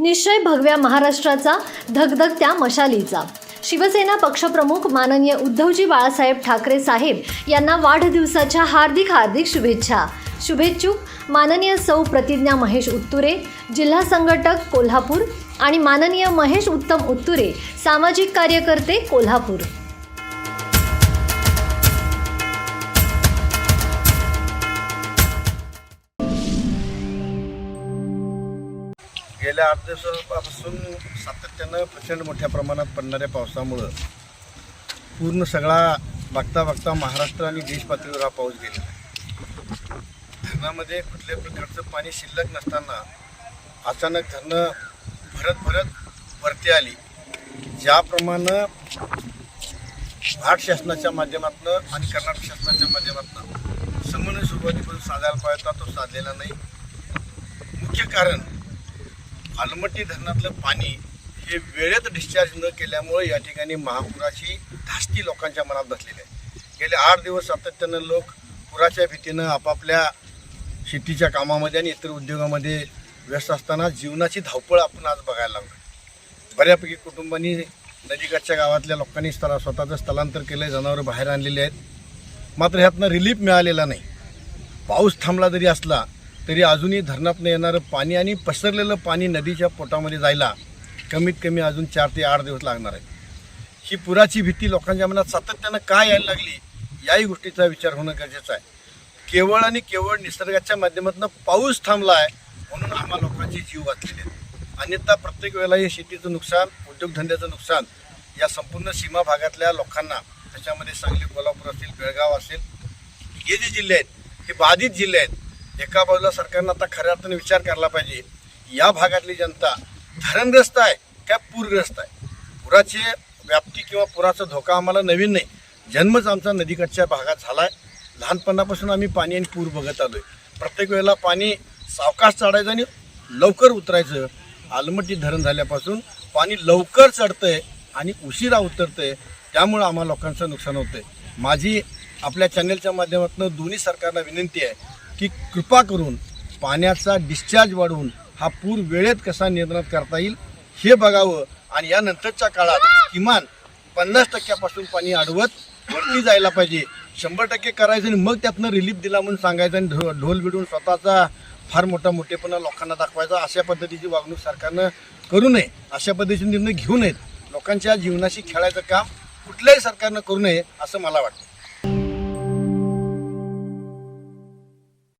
निश्चय भगव्या महाराष्ट्राचा धगधगत्या मशालीचा. शिवसेना पक्षप्रमुख माननीय उद्धवजी बाळासाहेब ठाकरे साहेब यांना वाढदिवसाच्या हार्दिक हार्दिक शुभेच्छा. शुभेच्छुक माननीय सौ प्रतिज्ञा महेश उत्तुरे जिल्हा संघटक कोल्हापूर आणि माननीय महेश उत्तम उत्तुरे सामाजिक कार्यकर्ते कोल्हापूर. गेल्या आठ दिवसापासून सातत्यानं प्रचंड मोठ्या प्रमाणात पडणाऱ्या पावसामुळं पूर्ण सगळा बघता बघता महाराष्ट्र आणि देश पातळीवर हा पाऊस गेलेला आहे. धरणामध्ये कुठल्याही प्रकारचं पाणी शिल्लक नसताना अचानक धरणं भरत भरत वरती आली. ज्याप्रमाणे भारत शासनाच्या माध्यमातून आणि कर्नाटक शासनाच्या माध्यमातून समन्वय सुरुवातीपासून साधायला पाहिजे तो साधलेला नाही. मुख्य कारण आलमटी धरणातलं पाणी हे वेळेत डिस्चार्ज न केल्यामुळे या ठिकाणी महापुराची धास्ती लोकांच्या मनात बसलेली आहे. गेले आठ दिवस सातत्यानं लोक पुराच्या भीतीनं आपापल्या शेतीच्या कामामध्ये आणि इतर उद्योगामध्ये व्यस्त असताना जीवनाची धावपळ आपण आज बघायला लागलो बऱ्यापैकी कुटुंबांनी नदीकाठच्या गावातल्या लोकांनी स्थला स्वतःचं स्थलांतर केलं आहे जनावरं बाहेर आणलेली आहेत. मात्र ह्यातनं रिलीफ मिळालेला नाही. पाऊस थांबला जरी असला तरी अजूनही धरणातून येणारं पाणी आणि पसरलेलं पाणी नदीच्या पोटामध्ये जायला कमीत कमी अजून चार ते आठ दिवस लागणार आहे. ही पुराची भीती लोकांच्या मनात सातत्यानं का यायला लागली याही गोष्टीचा विचार होणं गरजेचं आहे. केवळ आणि केवळ निसर्गाच्या माध्यमातून पाऊस थांबला आहे म्हणून आम्हा लोकांचे जीव वाचलेले आहेत. अन्यथा प्रत्येक वेळेला हे शेतीचं नुकसान उद्योगधंद्याचं नुकसान या संपूर्ण सीमा भागातल्या लोकांना त्याच्यामध्ये सांगली कोल्हापूर असेल बेळगाव असेल हे जे जिल्हे आहेत हे बाधित जिल्हे आहेत एका बाजूला सरकारनं आता खऱ्या अर्थाने विचार करायला पाहिजे. या भागातली जनता धरणग्रस्त आहे का पूरग्रस्त आहे? पुराची व्याप्ती किंवा पुराचा धोका आम्हाला नवीन नाही. जन्मच आमचा नदीकडच्या भागात झाला आहे लहानपणापासून आम्ही पाणी आणि पूर बघत आलो आहे प्रत्येक वेळेला पाणी सावकाश चढायचं आणि लवकर उतरायचं. आलमटी धरण झाल्यापासून पाणी लवकर चढतंय आणि उशिरा उतरतंय. त्यामुळं आम्हाला लोकांचं नुकसान होतं आहे माझी आपल्या चॅनलच्या माध्यमातून दोन्ही सरकारला विनंती आहे. की कृपा करून पाण्याचा डिस्चार्ज वाढवून हा पूर वेळेत कसा नियंत्रणात करता येईल हे बघावं. आणि यानंतरच्या काळात किमान पन्नास टक्क्यापासून पाणी अडवत वरती जायला पाहिजे. शंभर टक्के करायचं आणि मग त्यातनं रिलीफ दिला म्हणून सांगायचं आणि ढो ढोल बिडून स्वतःचा फार मोठा मोठेपणा लोकांना दाखवायचा. अशा पद्धतीची वागणूक सरकारनं करू नये. अशा पद्धतीचे निर्णय घेऊ नयेत. लोकांच्या जीवनाशी खेळायचं काम कुठल्याही सरकारनं करू नये असं मला वाटतं.